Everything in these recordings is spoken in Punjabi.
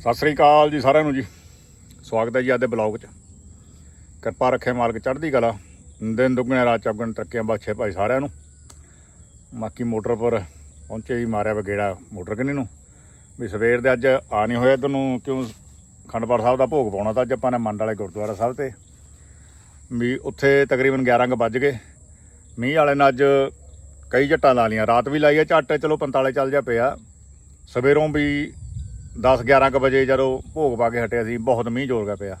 ਸਤਿ ਸ੍ਰੀ ਅਕਾਲ ਜੀ ਸਾਰਿਆਂ ਨੂੰ ਜੀ। ਸਵਾਗਤ ਹੈ ਜੀ ਅੱਜ ਦੇ ਬਲੌਗ 'ਚ। ਕਿਰਪਾ ਰੱਖੇ ਮਾਲਕ ਚੜ੍ਹਦੀ ਕਲਾ। ਦਿਨ ਦੁੱਗਣੇ, ਰਾਤ ਚੌਗਣ ਤਰੱਕੀਆਂ ਬਖਸ਼ੇ ਭਾਈ ਸਾਰਿਆਂ ਨੂੰ। ਬਾਕੀ ਮੋਟਰ ਪਰ ਪਹੁੰਚੇ ਜੀ, ਮਾਰਿਆ ਵਗੇੜਾ ਮੋਟਰ ਕਿੰਨੀ ਨੂੰ। ਵੀ ਸਵੇਰ ਦੇ ਅੱਜ ਆ ਨਹੀਂ ਹੋਇਆ ਤੁਹਾਨੂੰ ਕਿਉਂ ਖੰਡਪਾਠ ਸਾਹਿਬ ਦਾ ਭੋਗ ਪਾਉਣਾ ਤਾਂ ਅੱਜ ਆਪਾਂ ਨੇ ਮੰਡ ਵਾਲੇ ਗੁਰਦੁਆਰਾ ਸਾਹਿਬ ਤੇ। ਵੀ ਉੱਥੇ ਤਕਰੀਬਨ 11 ਕੁ ਵੱਜ ਗਏ। ਮੀਂਹ ਵਾਲੇ ਨੇ ਅੱਜ ਕਈ ਝੱਟਾਂ ਲਾ ਲੀਆਂ ਰਾਤ ਵੀ ਲਾਈ ਆ ਝੱਟ, ਚਲੋ 45 ਚੱਲ ਜਾ ਪਿਆ। ਸਵੇਰੋਂ ਵੀ 10 11 ਕੁ ਵਜੇ ਜਦੋਂ ਭੋਗ ਪਾ ਕੇ ਹਟਿਆ ਸੀ, ਬਹੁਤ ਮੀਂਹ ਜ਼ੋਰ ਗਿਆ ਪਿਆ।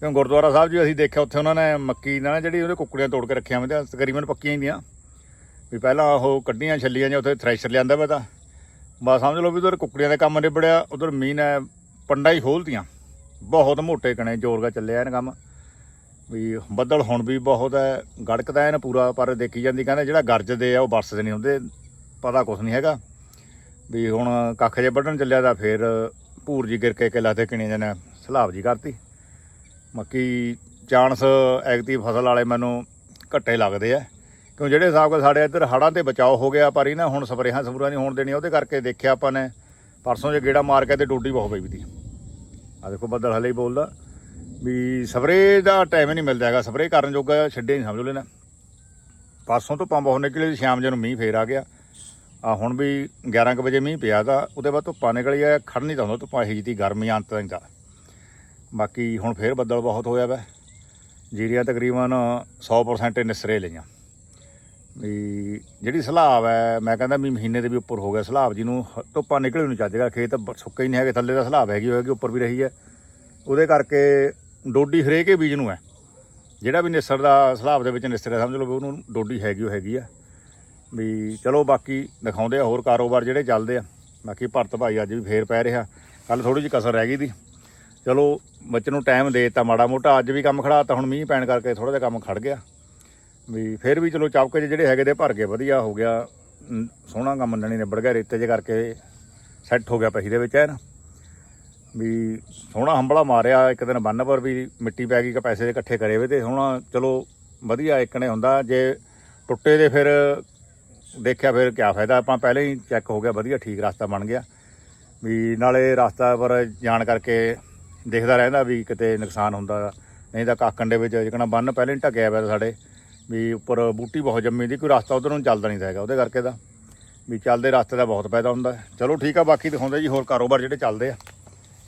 ਕਿਉਂ ਗੁਰਦੁਆਰਾ ਸਾਹਿਬ ਜੀ ਅਸੀਂ ਦੇਖਿਆ, ਉੱਥੇ ਉਹਨਾਂ ਨੇ ਮੱਕੀ ਨਾਲ ਨਾ ਜਿਹੜੀ ਉਹਦੇ ਕੁੱਕੜੀਆਂ ਤੋੜ ਕੇ ਰੱਖੀਆਂ ਹੁੰਦੀਆਂ ਤਕਰੀਬਨ ਪੱਕੀਆਂ ਹੀ ਦੀਆਂ ਵੀ ਪਹਿਲਾਂ ਉਹ ਕੱਢੀਆਂ ਛੱਲੀਆਂ ਜਾਂ ਉੱਥੇ ਥ੍ਰੈਸ਼ਰ ਲਿਆਂਦਾ ਵਾ ਤਾਂ। ਬਸ ਸਮਝ ਲਓ ਵੀ ਉਧਰ ਕੁੱਕੜੀਆਂ ਦਾ ਕੰਮ ਨਿਬੜਿਆ, ਉਧਰ ਮੀਂਹ ਨੇ ਪੰਡਾ ਹੀ ਖੋਲਤੀਆਂ। ਬਹੁਤ ਮੋਟੇ ਕਣੇ ਜ਼ੋਰ ਦਾ ਚੱਲਿਆ ਇਹਨਾਂ ਕੰਮ। ਵੀ ਬੱਦਲ ਹੁਣ ਵੀ ਬਹੁਤ ਹੈ ਗੜਕਦਾ ਐਨ ਪੂਰਾ, ਪਰ ਦੇਖੀ ਜਾਂਦੀ, ਕਹਿੰਦੇ ਜਿਹੜਾ ਗਰਜਦੇ ਆ ਉਹ ਵਰਸਦੇ ਨਹੀਂ ਹੁੰਦੇ, ਪਤਾ ਕੁਛ ਨਹੀਂ ਹੈਗਾ। ਵੀ ਹੁਣ ਕੱਖ ਜੇ ਵੱਢਣ ਚੱਲਿਆ ਤਾਂ ਫੇਰ ਭੂਰ ਜੀ ਗਿਰ ਕੇ ਕਿਲਾ ਤੇ ਕਿਣੇ ਜਨੇ ਸਲਾਬ ਜੀ ਕਰਤੀ। ਮੱਕੀ ਚਾਂਸ ਐਗਤੀ ਫਸਲ ਵਾਲੇ ਮੈਨੂੰ ਘੱਟੇ ਲੱਗਦੇ ਆ। ਕਿਉਂ ਜਿਹੜੇ ਹਿਸਾਬ ਨਾਲ ਸਾਡੇ ਇੱਧਰ ਹੜਾਂ ਤੇ ਬਚਾਓ ਹੋ ਗਿਆ, ਪਰ ਇਹਨਾਂ ਹੁਣ ਸਪਰੇਹਾਂ ਸਪੂਰਾਂ ਨਹੀਂ ਹੋਣ ਦੇਣੀ ਉਹਦੇ ਕਰਕੇ ਦੇਖਿਆ ਆਪਾਂ ਨੇ ਪਰਸੋਂ ਜੇ ਗੇੜਾ ਮਾਰ ਕੇ ਤੇ ਡੋਡੀ ਬਹੁਤ ਪਈ ਵੀ ਦੀ। ਆ ਦੇਖੋ ਬੱਦਲ ਹਲੇ ਹੀ ਬੋਲਦਾ ਵੀ ਸਪਰੇ ਦਾ ਟਾਈਮ ਹੀ ਨਹੀਂ ਮਿਲਦਾ ਹੈਗਾ, ਸਪਰੇ ਕਰਨ ਜੋਗਾ ਛੱਡੇ ਨਹੀਂ ਸਮਝ ਲੈਣਾ ਪਰਸੋਂ ਤੋਂ ਪੰਪ ਬਹੁਤ ਨਿਕਲੇ ਸ਼ਾਮ ਜੇ ਨੂੰ ਮੀਂਹ ਫੇਰ ਆ ਗਿਆ। ਆ ਹੁਣ ਵੀ 11 ਕੁ ਵਜੇ ਮੀਂਹ ਪਿਆ ਤਾਂ ਉਹਦੇ ਬਾਅਦ ਧੁੱਪਾਂ ਨਿਕਲੀ ਆ ਖੜ ਨਹੀਂ ਤਾਂ ਹੁੰਦਾ ਧੁੱਪਾਂ ਇਹੀ ਜਿਹੀ ਗਰਮੀ ਅੰਤ ਤੱਕ ਦਾ ਬਾਕੀ ਹੁਣ ਫੇਰ ਬੱਦਲ ਬਹੁਤ ਹੋਇਆ ਵੈ। ਜੀਰੀਆਂ ਤਕਰੀਬਨ 100% ਨਿਸਰੇ ਲਈਆਂ। ਵੀ ਜਿਹੜੀ ਸਲਾਬ ਹੈ, ਮੈਂ ਕਹਿੰਦਾ ਵੀ ਮਹੀਨੇ ਦੇ ਵੀ ਉੱਪਰ ਹੋ ਗਿਆ ਸਲਾਬ, ਜਿਹਨੂੰ ਹ- ਧੁੱਪਾਂ ਨਿਕਲੇ ਨੂੰ ਚੱਜੇਗਾ ਖੇਤ ਸੁੱਕੇ ਹੀ ਨਹੀਂ ਹੈਗੇ, ਥੱਲੇ ਦਾ ਸਲਾਬ ਹੈਗੀ ਹੋਏਗੀ, ਉੱਪਰ ਵੀ ਰਹੀ ਹੈ। ਉਹਦੇ ਕਰਕੇ ਡੋਡੀ ਹਰੇਕ ਹੀ ਬੀਜ ਨੂੰ ਹੈ। ਜਿਹੜਾ ਵੀ ਨਿਸਰ ਦਾ ਸਲਾਬ ਦੇ ਵਿੱਚ ਨਿਸਰਿਆ, ਸਮਝ ਲਓ ਵੀ ਉਹਨੂੰ ਡੋਡੀ ਹੈਗੀ ਉਹ ਹੈਗੀ ਆ। ਵੀ ਚਲੋ ਬਾਕੀ ਦਿਖਾਉਂਦੇ ਆ ਹੋਰ ਕਾਰੋਬਾਰ ਜਿਹੜੇ ਚੱਲਦੇ ਆ। ਬਾਕੀ ਭਰਤ ਭਾਈ ਅੱਜ ਵੀ ਫੇਰ ਪੈ ਰਿਹਾ। ਕੱਲ ਥੋੜੀ ਜਿਹੀ ਕਸਰ ਰਹਿ ਗਈ ਦੀ। ਚਲੋ ਬੱਚੇ ਨੂੰ ਟਾਈਮ ਦੇ ਦਿੱਤਾ ਮਾੜਾ ਮੋਟਾ। ਅੱਜ ਵੀ ਕੰਮ ਖੜਾ ਤਾਂ ਹੁਣ ਮੀਂਹ ਪੈਣ ਕਰਕੇ ਥੋੜਾ ਜਿਹਾ ਕੰਮ ਖੜ ਗਿਆ। ਵੀ ਫੇਰ ਵੀ ਚਲੋ ਚੌਕੇ 'ਚ ਜਿਹੜੇ ਹੈਗੇ ਦੇ ਭਰ ਕੇ ਵਧੀਆ ਹੋ ਗਿਆ। ਸੋਹਣਾ ਕੰਮ ਮੰਨਣੀ ਨਿਬੜ ਗਿਆ। ਰੇਤੇ 'ਚ ਕਰਕੇ ਸੈੱਟ ਹੋ ਗਿਆ ਪਹੀ ਦੇ ਵਿੱਚ ਹੈ ਨਾ ਵੀ ਸੋਹਣਾ ਹੰਬਲਾ ਮਾਰਿਆ। ਇੱਕ ਦਿਨ ਬੰਨ ਪਰ ਵੀ ਮਿੱਟੀ ਪੈ ਗਈ ਕਿ ਪੈਸੇ ਇਕੱਠੇ ਕਰੇ ਵੇ ਤੇ ਸੋਹਣਾ। ਚਲੋ ਵਧੀਆ ਇੱਕ ਨੇ ਹੁੰਦਾ। ਜੇ ਟੁੱਟੇ ਦੇ ਫਿਰ ਦੇਖਿਆ ਫਿਰ ਕੀ ਫਾਇਦਾ, ਆਪਾਂ ਪਹਿਲਾਂ ਹੀ ਚੈੱਕ ਹੋ ਗਿਆ, ਵਧੀਆ ਠੀਕ ਰਸਤਾ ਬਣ ਗਿਆ। ਵੀ ਨਾਲੇ ਰਸਤਾ ਪਰ ਜਾਣ ਕਰਕੇ ਦੇਖਦਾ ਰਹਿੰਦਾ ਵੀ ਕਿਤੇ ਨੁਕਸਾਨ ਹੁੰਦਾ, ਨਹੀਂ ਤਾਂ ਕਾਕਣ ਦੇ ਵਿੱਚ ਜਿਕਣਾ ਬੰਨ ਪਹਿਲਾਂ ਹੀ ਢੱਕਿਆ ਪਿਆ ਤਾ ਸਾਡੇ, ਵੀ ਉੱਪਰ ਬੂਟੀ ਬਹੁਤ ਜੰਮੀ ਦੀ, ਕੋਈ ਰਸਤਾ ਉਧਰ ਨੂੰ ਚੱਲਦਾ ਨਹੀਂ ਤਾਂ ਹੈਗਾ ਉਹਦੇ ਕਰਕੇ ਦਾ ਵੀ ਚੱਲਦੇ ਰਸਤੇ ਦਾ ਬਹੁਤ ਫਾਇਦਾ ਹੁੰਦਾ। ਚਲੋ ਠੀਕ ਆ, ਬਾਕੀ ਦਿਖਾਉਂਦੇ ਜੀ ਹੋਰ ਕਾਰੋਬਾਰ ਜਿਹੜੇ ਚੱਲਦੇ ਆ।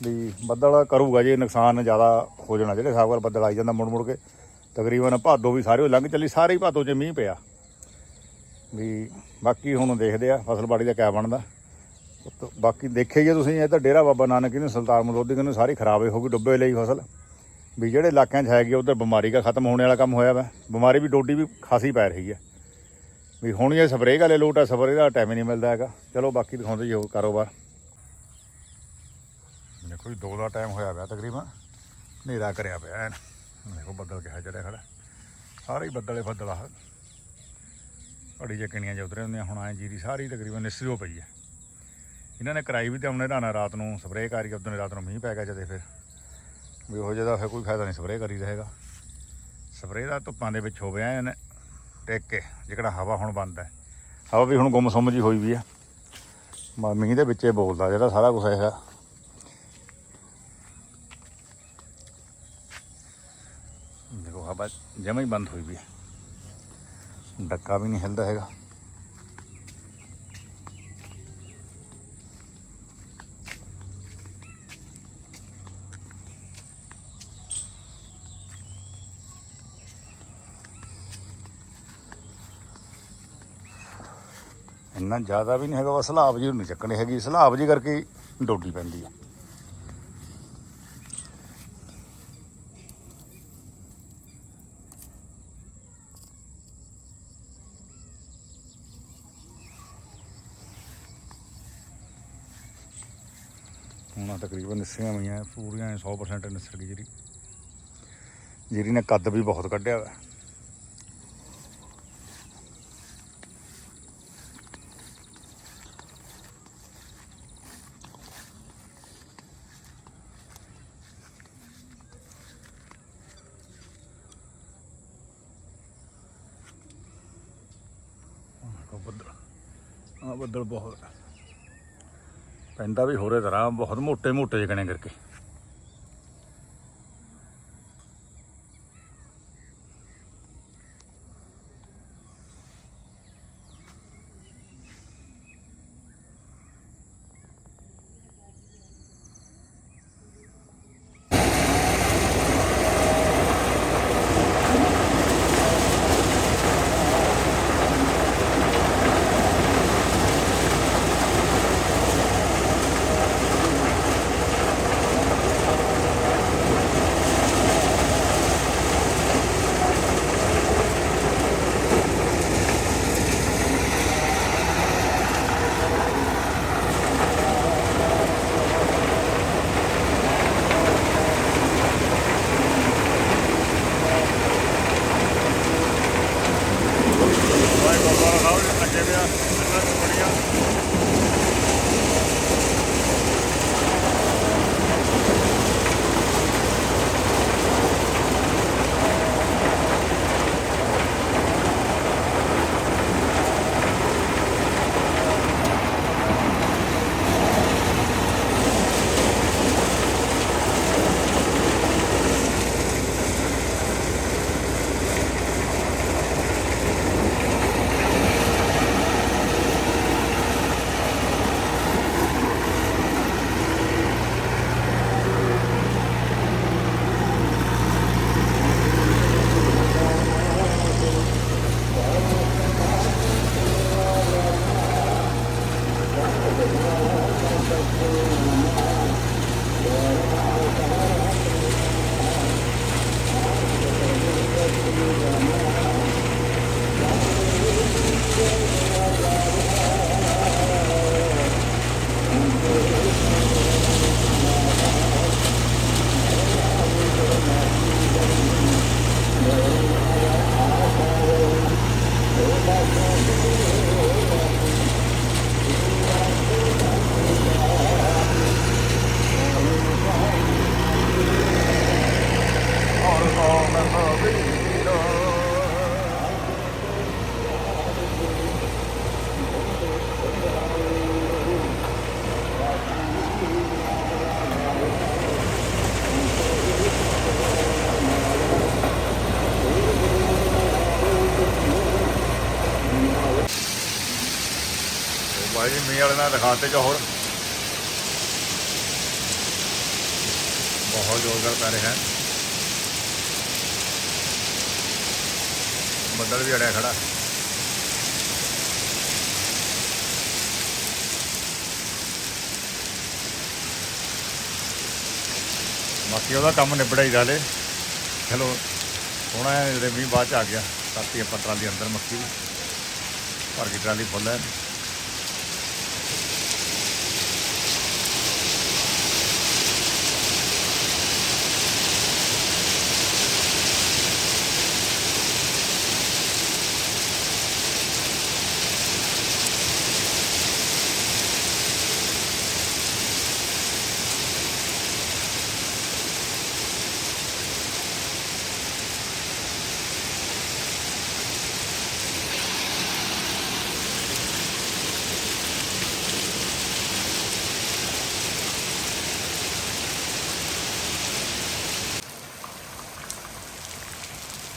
ਵੀ ਬੱਦਲ ਕਰੂਗਾ ਜੇ ਨੁਕਸਾਨ ਜ਼ਿਆਦਾ ਹੋ ਜਾਣਾ, ਜਿਹੜੇ ਹਿਸਾਬ ਨਾਲ ਬੱਦਲ ਆਈ ਜਾਂਦਾ ਮੁੜ ਮੁੜ ਕੇ। ਤਕਰੀਬਨ ਭਾਦੋ ਵੀ ਸਾਰੇ ਲੰਘ ਚੱਲੀ, ਸਾਰੇ ਹੀ ਭਾਦੋ 'ਚ ਮੀਂਹ ਪਿਆ। ਵੀ ਬਾਕੀ ਹੁਣ ਦੇਖਦੇ ਆ ਫਸਲਬਾੜੀ ਦਾ ਕਿਆ ਬਣਦਾ। ਬਾਕੀ ਦੇਖਿਆ ਜੇ ਤੁਸੀਂ, ਇਹ ਤਾਂ ਡੇਰਾ ਬਾਬਾ ਨਾਨਕ ਜੀ ਨੇ, ਸੁਲਤਾਨ ਮਲੋਦੀ ਕਹਿੰਦੇ ਸਾਰੀ ਖਰਾਬ ਹੀ ਹੋ ਗਈ ਡੁੱਬੇ ਲਈ ਫਸਲ। ਵੀ ਜਿਹੜੇ ਇਲਾਕਿਆਂ 'ਚ ਹੈਗੀ ਉਧਰ ਬਿਮਾਰੀ ਦਾ ਖਤਮ ਹੋਣੇ ਵਾਲਾ ਕੰਮ ਹੋਇਆ ਵਾ। ਬਿਮਾਰੀ ਵੀ, ਡੋਡੀ ਵੀ ਖਾਸੀ ਪੈ ਰਹੀ ਹੈ ਵੀ ਹੁਣ ਇਹ ਸਪਰੇਅ ਵਾਲੇ ਲੋਟ ਆ, ਸਪਰੇਅ ਦਾ ਟਾਈਮ ਹੀ ਨਹੀਂ ਮਿਲਦਾ ਹੈਗਾ। ਚਲੋ ਬਾਕੀ ਦਿਖਾਉਂਦੇ ਜੀ ਹੋਰ ਕਾਰੋਬਾਰ। ਦੇਖੋ ਜੀ, ਦੋ ਦਾ ਟਾਈਮ ਹੋਇਆ ਪਿਆ ਤਕਰੀਬਨ। ਹਨੇਰਾ ਕਰਿਆ ਪਿਆ ਐਨ। ਦੇਖੋ ਬੱਦਲ ਕਿਹਾ ਚੜਿਆ ਖੜਾ। ਸਾਰੇ ਹੀ ਬੱਦਲੇ ਬੱਦਲ ਆ ਅੜੀ ਜੇ ਕਿਣੀਆਂ ਜਿਹਾ ਉਤਰੇ ਹੁੰਦੀਆਂ, ਹੁਣ ਆਏ ਜੀਰੀ ਸਾਰੀ ਤਕਰੀਬਨ ਨਿਸਰੀ ਹੋ ਪਈ ਹੈ ਇਹਨਾਂ ਨੇ ਕਰਾਈ ਵੀ ਤੇ ਉਹਨੇ ਰਾਣਾ, ਰਾਤ ਨੂੰ ਸਪਰੇਅ ਕਰੀ ਉਦੋਂ ਰਾਤ ਨੂੰ ਮੀਂਹ ਪੈ ਗਿਆ ਜਦੇ ਫਿਰ। ਵੀ ਉਹ ਜਿਹਦਾ ਫਿਰ ਕੋਈ ਫਾਇਦਾ ਨਹੀਂ ਸਪਰੇਅ ਕਰੀ ਰਹੇਗਾ। ਸਪਰੇਅ ਦਾ ਧੁੱਪਾਂ ਦੇ ਵਿੱਚ ਹੋਵੇ ਐਨ ਟਿਕ ਕੇ, ਜਿਹੜਾ ਹਵਾ ਹੁਣ ਬੰਦ ਹੈ ਹਵਾ ਵੀ ਹੁਣ ਗੁੰਮ ਸੁੰਮ ਜੀ ਹੋਈ ਵੀ ਆ। ਮੀਂਹ ਦੇ ਵਿੱਚੇ ਬੋਲਦਾ, ਜਿਹੜਾ ਸਾਰਾ ਕੁਝ ਹੈਗਾ ਦੇਖੋ, ਹਵਾ ਜਮਾ ਹੀ ਬੰਦ ਹੋਈ ਵੀ ਹੈ ਡੱਕਾ ਵੀ ਨਹੀਂ ਹਿਲਦਾ ਹੈਗਾ। ਇੰਨਾ ਜ਼ਿਆਦਾ ਵੀ ਨਹੀਂ ਹੈਗਾ ਬਸ ਸਲਾਬ ਜੀ ਨਹੀਂ ਚੱਕਣੀ ਹੈਗੀ। ਸਲਾਬ ਜੀ ਕਰਕੇ ਡੋਡੀ ਪੈਂਦੀ ਆ। ਹੁਣ ਤਕਰੀਬਨ ਨਿස්සੀਆਂ ਹੋਈਆਂ, ਪੂਰੀਆਂ 100% ਨਿਸਰ ਗਈ ਜਿਹੜੀ। ਜਿਹੜੀ ਨੇ ਕੱਦ ਵੀ ਬਹੁਤ ਕੱਢਿਆ ਵਾ। ਬੱਦਲ। ਆ ਬੱਦਲ ਬਹੁਤ। ਪੈਂਦਾ ਵੀ ਹੋਰੇ ਤਰ੍ਹਾਂ ਬਹੁਤ ਮੋਟੇ ਮੋਟੇ ਜਿਹੇ ਜਿਕਣੇ ਕਰਕੇ। ਵਾਲੇ ਨਾਲ ਦਿਖਾਤੇ ਜੋਹਰ ਬਹੁਤ ਜ਼ੋਰਦਾਰ ਪੈ ਰਿਹਾ। ਹੈ ਬੱਦਲ ਵੀ ਅੜਿਆ ਖੜਾ। ਬਾਕੀ ਉਹਦਾ ਕੰਮ ਨਿਬੜਿਆ ਹੀ ਜਾਲੇ ਚਲੋ ਸੋਹਣਾ ਹੈ ਜਿਹੜੇ ਮੀਂਹ ਬਾਅਦ ਚ ਆ ਗਿਆ। ਸਾਤੀ ਆਪਾਂ ਟਰਾਲੀ ਅੰਦਰ ਮੱਕੀ ਦੀ। ਭਰ ਕੇ ਟਰਾਲੀ ਫੁੱਲ ਹੈ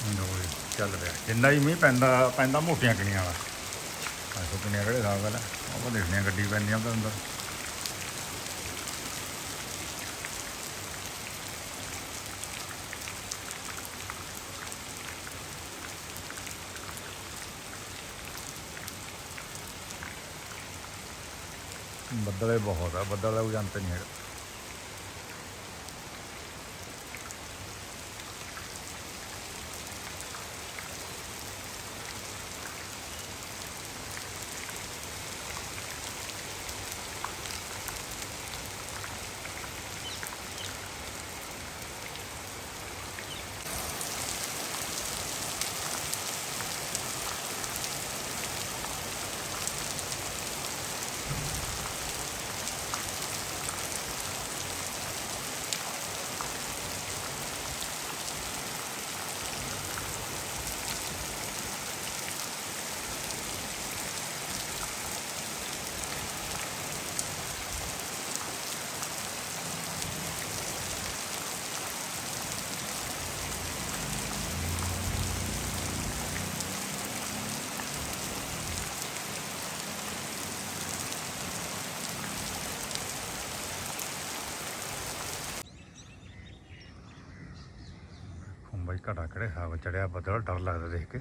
ਲਓ ਜੀ, ਚੱਲ ਰਿਹਾ ਜਿੰਨਾ ਹੀ ਮੀਂਹ ਪੈਂਦਾ ਪੈਂਦਾ ਮੋਟੀਆਂ ਕਿਣੀਆਂ ਵਾਲਾ ਆਸੋ ਕਿੰਨੀਆਂ ਕਿਹੜੇ ਹਿਸਾਬ ਨਾਲ ਆਪਾਂ ਦੇਖਦੇ ਹਾਂ ਗੱਡੀ ਪੈਂਦੀਆਂ ਤਾਂ ਅੰਦਰ। ਬੱਦਲ ਇਹ ਬਹੁਤ ਆ, ਬੱਦਲ ਦਾ ਕੋਈ ਅੰਤ ਨਹੀਂ ਹੈਗਾ। ਘੜਾ ਕਿਹੜੇ ਹਿਸਾਬ ਚੜਿਆ ਬੱਦਲ, ਡਰ ਲੱਗਦਾ ਦੇਖ ਕੇ।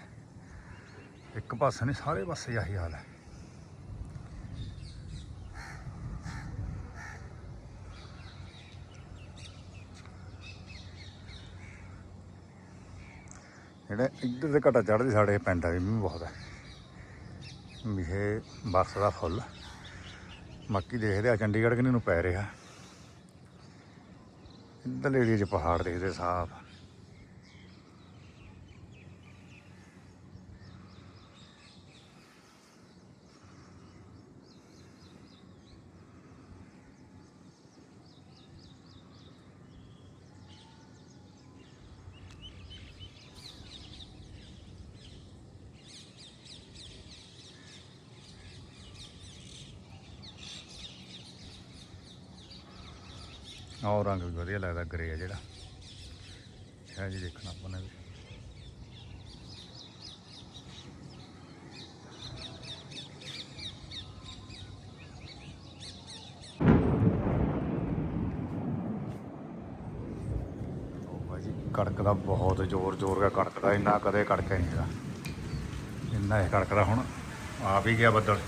ਇੱਕ ਪਾਸੇ ਨਹੀਂ, ਸਾਰੇ ਪਾਸੇ ਆਹੀ ਹਾਲ ਹੈ। ਜਿਹੜੇ ਇੱਧਰ ਦੇ ਘਟਾ ਚੜਦੇ ਸਾਡੇ ਪਿੰਡਾਂ ਵੀ ਮੀਂਹ ਬਹੁਤ ਹੈ। ਵੀ ਬਰਸ ਦਾ ਫੁੱਲ। ਮੱਕੀ ਦੇਖਦੇ ਆ, ਚੰਡੀਗੜ੍ਹ ਕਿੰਨੇ ਨੂੰ ਪੈ ਰਿਹਾ। ਇੱਧਰਲੇ ਏਰੀਏ 'ਚ ਪਹਾੜ ਦੇਖਦੇ ਸਾਫ਼। ਆਹ ਰੰਗ ਵੀ ਵਧੀਆ ਲੱਗਦਾ ਗਰੇ ਆ ਜਿਹੜਾ। ਹੈ ਜੀ ਦੇਖਣਾ ਆਪਾਂ ਨੇ ਵੀ। ਉਹ ਭਾਜੀ ਕੜਕਦਾ ਬਹੁਤ ਜ਼ੋਰ ਜ਼ੋਰ ਦਾ ਕੜਕਦਾ ਇੰਨਾ ਕਦੇ ਕੜਕਿਆ ਨਹੀਂ ਹੈਗਾ ਇੰਨਾ ਹੀ ਕੜਕਦਾ ਹੁਣ ਆ ਵੀ ਗਿਆ ਬੱਦਲ।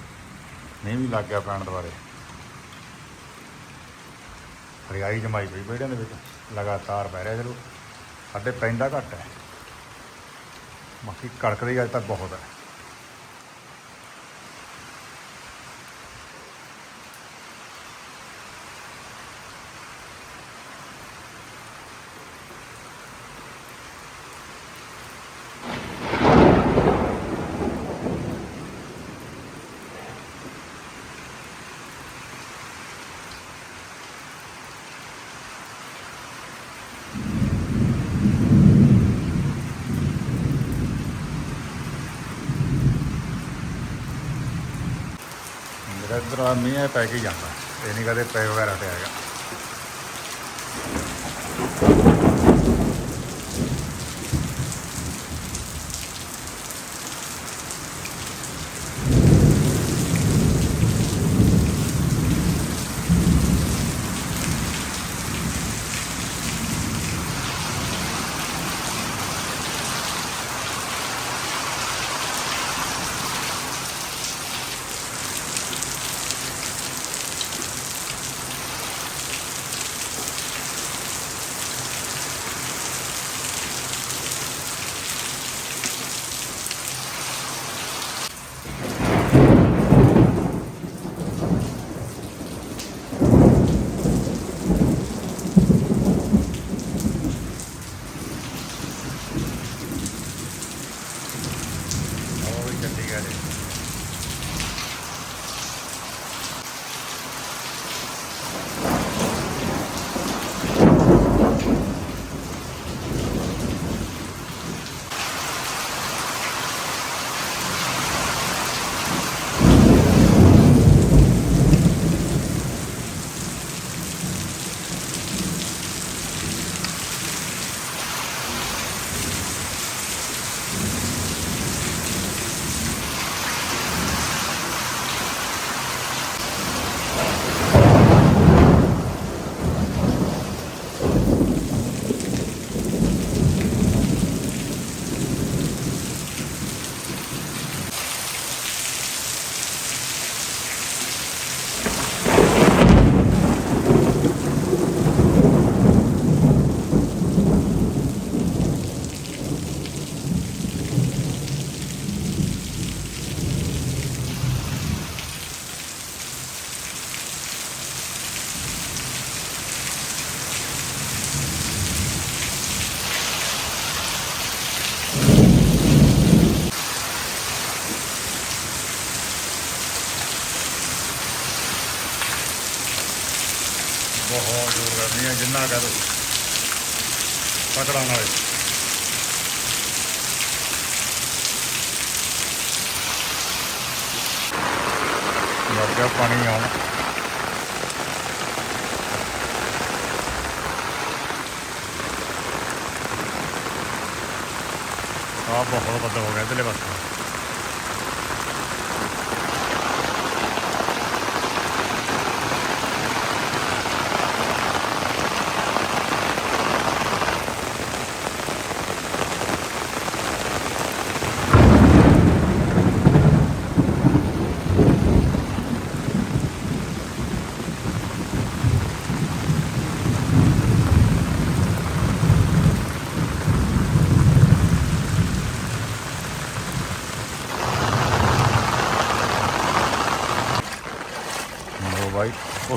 ਨਹੀਂ ਵੀ ਲੱਗ ਗਿਆ ਪੈਣ ਦੁਬਾਰੇ। ਹਰਿਆਈ ਜਮਾਈ ਪਈ ਵਿਹੜਿਆਂ ਦੇ ਵਿੱਚ, ਲਗਾਤਾਰ ਪੈ ਰਿਹਾ ਚਲੋ ਸਾਡੇ ਪੈਂਦਾ ਘੱਟ ਹੈ। ਬਾਕੀ ਕੜਕਦੀ ਅੱਜ ਤਾਂ ਬਹੁਤ ਹੈ। ਮੇਰਾ ਮੀਂਹ ਪੈ ਕੇ ਹੀ ਜਾਂਦਾ। ਇਹ ਨਹੀਂ ਕਦੇ ਪੈ ਵਗੈਰਾ ਤੇ ਆਏਗਾ ਬਹੁਤ ਜ਼ੋਰ ਕਰਨੀ ਹੈ, ਜਿੰਨਾ ਕਹ ਦੋ ਪਕੜਾਂ ਵਾਲੇ ਲੱਗ ਗਿਆ ਪਾਣੀ ਆਉਣ। ਆ ਬਹੁਤ ਵੱਡਾ ਹੋ ਗਿਆ ਇਧਰਲੇ ਪਾਸੇ।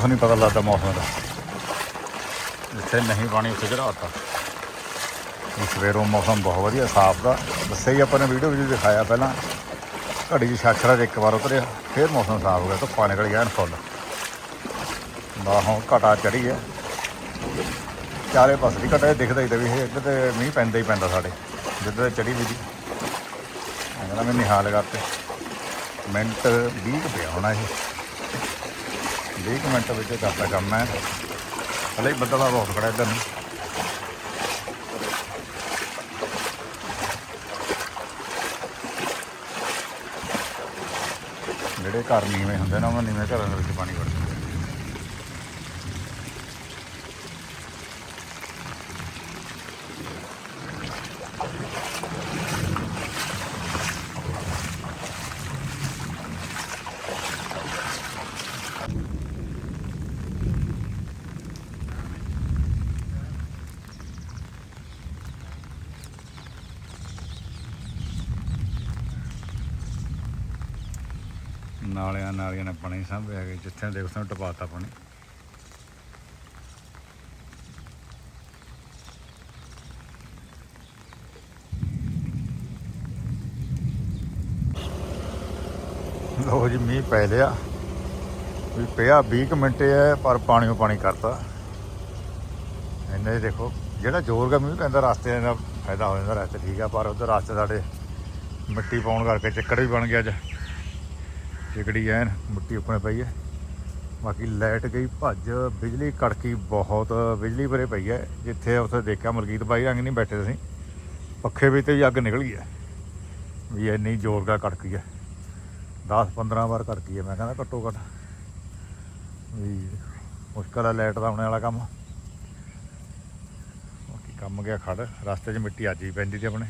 ਕੁਛ ਨਹੀਂ ਪਤਾ ਲੱਗਦਾ ਮੌਸਮ ਦਾ। ਜਿੱਥੇ ਨਹੀਂ ਪਾਣੀ ਉੱਥੇ ਚੜਾਤਾ ਸਵੇਰੋਂ ਮੌਸਮ ਬਹੁਤ ਵਧੀਆ, ਸਾਫ਼ ਦਾ। ਦੱਸਿਆ ਹੀ ਆਪਾਂ ਨੇ ਵੀਡੀਓ ਵਿੱਚ ਦਿਖਾਇਆ ਪਹਿਲਾਂ। ਘੜੀ ਦੀ ਛਾਛਰਾ 'ਚ ਇੱਕ ਵਾਰ ਉਤਰਿਆ, ਫਿਰ ਮੌਸਮ ਸਾਫ਼ ਹੋ ਗਿਆ, ਧੁੱਪਾਂ ਨਿਕਲ ਗਿਆ ਐਨ ਫੁੱਲ। ਬਾਹੋਂ ਘਟਾ ਚੜੀ ਹੈ ਚਾਰੇ ਪਾਸੇ ਦੀ ਘਟਾ ਦਿਖਦਾ ਹੀ ਤਾਂ ਵੀ ਇਹ ਇੱਧਰ ਤੇ ਮੀਂਹ ਪੈਂਦਾ ਹੀ ਪੈਂਦਾ ਸਾਡੇ, ਜਿੱਧਰ ਚੜੀ ਵੀ ਦੀ ਕਹਿੰਦਾ ਮੈਂ ਨਿਹਾਲ ਕਰਤੇ। ਮਿੰਟ 20 ਕੁ ਪਿਆ ਹੋਣਾ ਇਹ। 20 ਕੁ ਮਿੰਟ ਵਿੱਚ ਕਰਦਾ ਕੰਮ ਹੈ ਹਲੇ ਬੱਦਲਾ ਬਹੁਤ ਖੜਾ ਇੱਧਰ ਨੂੰ। ਜਿਹੜੇ ਘਰ ਨੀਵੇਂ ਹੁੰਦੇ ਨਾ ਉਹਨਾਂ ਨੀਵੇਂ ਘਰਾਂ ਦੇ ਵਿੱਚ ਪਾਣੀ ਵੜ ਜਾਂਦਾ। ਨਾਲਿਆਂ ਨਾਲੀਆਂ ਨੇ ਪਾਣੀ ਸਾਂਭਿਆ ਹੈਗੇ, ਜਿੱਥੇ ਦੇਖੋ ਸਾਨੂੰ ਟਪਾਤਾ ਪਾਣੀ। ਲੋ ਜੀ, ਮੀਂਹ ਪੈ ਲਿਆ। ਵੀ ਪਿਆ 20 ਕੁ ਮਿੰਟ ਹੈ ਪਰ ਪਾਣੀਓ ਪਾਣੀ ਕਰਤਾ। ਇੰਨੇ ਦੇਖੋ, ਜਿਹੜਾ ਜ਼ੋਰ ਦਾ ਮੀਂਹ ਪੈਂਦਾ, ਰਸਤੇ ਦਾ ਫਾਇਦਾ ਹੋ ਜਾਂਦਾ, ਰਸਤੇ ਠੀਕ ਆ, ਪਰ ਉਧਰ ਰਸਤੇ ਸਾਡੇ ਮਿੱਟੀ ਪਾਉਣ ਕਰਕੇ ਚੱਕੜ ਵੀ ਬਣ ਗਿਆ ਅੱਜ। ਚਿਕੜੀ ਐਨ, ਮਿੱਟੀ ਉੱਪਰ ਪਈ ਹੈ ਬਾਕੀ ਲਾਈਟ ਗਈ, ਭੱਜ, ਬਿਜਲੀ ਕੜਕੀ ਬਹੁਤ, ਬਿਜਲੀ ਭਰੇ ਪਈ ਹੈ ਜਿੱਥੇ ਉੱਥੇ ਦੇਖਿਆ ਮਲਕੀਤ ਬਾਈ ਰੰਗ ਨਹੀਂ ਬੈਠੇ ਸੀ। ਪੱਖੇ ਵਿੱਚ ਤੇ ਹੀ ਅੱਗ ਨਿਕਲ ਗਈ ਹੈ ਵੀ ਇੰਨੀ ਜ਼ੋਰ ਦਾ ਕੜਕੀ ਹੈ 10 15 ਵਾਰ ਕੜਕੀ ਹੈ ਮੈਂ ਕਹਿੰਦਾ ਘੱਟੋ ਘੱਟ। ਵੀ ਮੁਸ਼ਕਲ ਹੈ ਲਾਈਟ ਦਾ ਆਉਣੇ ਵਾਲਾ ਕੰਮ। ਬਾਕੀ ਕੰਮ ਗਿਆ ਖੜ। ਰਸਤੇ 'ਚ ਮਿੱਟੀ ਅੱਜ ਹੀ ਪੈਂਦੀ ਤੇ ਆਪਣੇ।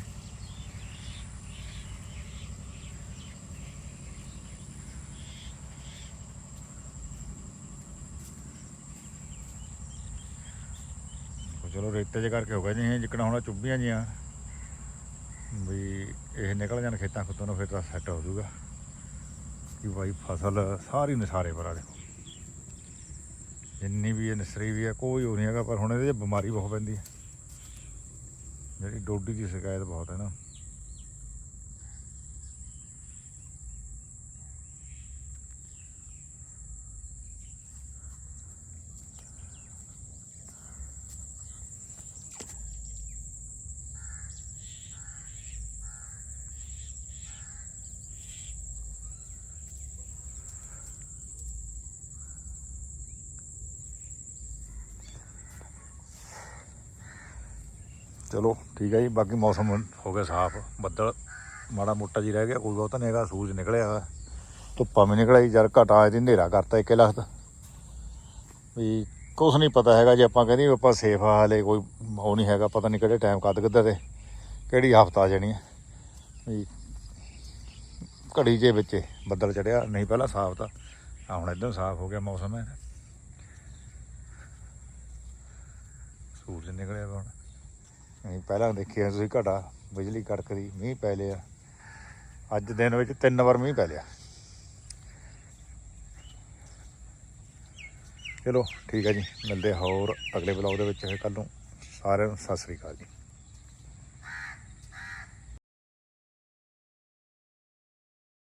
ਉਹ ਚਲੋ ਜੇ ਕਰਕੇ ਹੋ ਗਿਆ ਜੀ ਇਹ ਜਿੱਕਣਾ ਹੁਣ ਚੁੱਭੀਆਂ ਜੀਆਂ। ਵੀ ਇਹ ਨਿਕਲ ਜਾਣ ਖੇਤਾਂ ਖੁੱਤੋਂ ਨੂੰ, ਫਿਰ ਤਾਂ ਸੈੱਟ ਹੋ ਜਾਊਗਾ। ਕਿ ਭਾਈ ਫਸਲ ਸਾਰੀ ਨਸਾਰੇ ਭਰਾ ਆ ਦੇਖੋ। ਜਿੰਨੀ ਵੀ ਇਹ ਨਸਰੀ ਵੀ ਹੈ ਕੋਈ ਹੋ ਨਹੀਂ ਹੈਗਾ, ਪਰ ਹੁਣ ਇਹਦੇ 'ਚ ਬਿਮਾਰੀ ਬਹੁਤ ਪੈਂਦੀ ਹੈ। ਜਿਹੜੀ ਡੋਡੀ ਦੀ ਸ਼ਿਕਾਇਤ ਬਹੁਤ ਹੈ ਨਾ। ਚਲੋ, ਠੀਕ ਹੈ ਜੀ। ਬਾਕੀ ਮੌਸਮ ਹੋ ਗਿਆ ਸਾਫ਼, ਬੱਦਲ, ਮਾੜਾ ਮੋਟਾ ਜੀ ਰਹਿ ਗਿਆ, ਕੋਈ ਬਹੁਤਾ ਨਹੀਂ ਹੈਗਾ, ਸੂਰਜ ਨਿਕਲਿਆ ਧੁੱਪਾਂ ਵੀ ਨਿਕਲਿਆ ਯਾਰ ਘਟਾ ਇਹਦੀ ਹਨੇਰਾ ਕਰਤਾ ਇੱਕੇ ਲਖਤ। ਵੀ ਕੁਛ ਨਹੀਂ ਪਤਾ ਹੈਗਾ ਜੇ, ਆਪਾਂ ਕਹਿੰਦੇ ਵੀ ਆਪਾਂ ਸੇਫ ਆ, ਹਲੇ ਕੋਈ ਉਹ ਨਹੀਂ ਹੈਗਾ, ਪਤਾ ਨਹੀਂ ਕਿਹੜੇ ਟਾਈਮ ਕਦ ਕਿੱਧਰ ਤੇ, ਕਿਹੜੀ ਆਫਤ ਆ ਜਾਣੀ ਹੈ ਵੀ ਘੜੀ ਜੇ ਵਿੱਚ ਬੱਦਲ ਚੜਿਆ, ਨਹੀਂ ਪਹਿਲਾਂ ਸਾਫ਼ ਤਾਂ ਆ ਹੁਣ ਇਦਾਂ ਸਾਫ਼ ਹੋ ਗਿਆ ਮੌਸਮ ਹੈ। ਸੂਰਜ ਨਿਕਲਿਆ ਵਾ ਹੁਣ। ਅਸੀਂ ਪਹਿਲਾਂ ਦੇਖਿਆ ਤੁਸੀਂ ਘਟਾ, ਬਿਜਲੀ ਕੜਕਦੀ ਮੀਂਹ ਪੈ ਲਿਆ। ਅੱਜ ਦਿਨ ਵਿੱਚ ਤਿੰਨ ਵਾਰ ਮੀਂਹ ਪੈ ਲਿਆ। ਚਲੋ, ਠੀਕ ਹੈ ਜੀ। ਮਿਲਦੇ ਹੋਰ ਅਗਲੇ ਬਲੌਗ ਦੇ ਵਿੱਚ। ਫਿਰ ਕੱਲ ਨੂੰ ਸਾਰਿਆਂ ਨੂੰ ਸਤਿ ਸ੍ਰੀ ਅਕਾਲ ਜੀ।